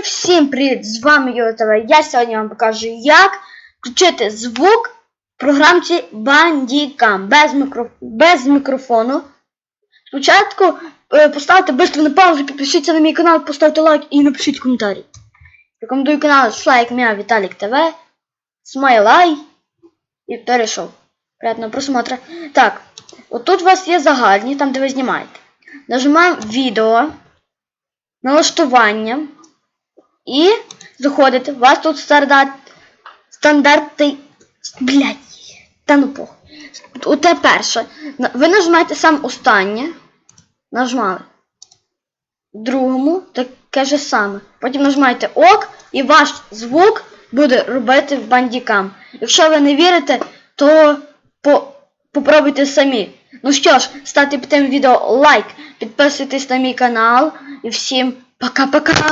Всім привіт! З вами ЮТВ. Я сьогодні вам покажу, як включити звук в програмці Bandicam без, мікро... без мікрофону. Спочатку е, поставте швидко на паузу, підпишіться на мій канал, поставте лайк і напишіть коментарі. Рекомендую канал Шлайк Мя Віталік ТВ. Смайлай. І перейшов. Приятного просмотра. Так, отут у вас є загальні, там де ви знімаєте. Нажимаємо відео, налаштування. І заходите. У вас тут стандарт. Стандартний. Блять. Та ну похуй. Оте перше. Ви нажимаєте сам останнє. Нажмали. Другому таке же саме. Потім нажимаєте ОК і ваш звук буде робити в бандікам. Якщо ви не вірите, то по... попробуйте самі. Ну що ж, ставте під тим відео лайк, підписуйтесь на мій канал і всім пока-пока!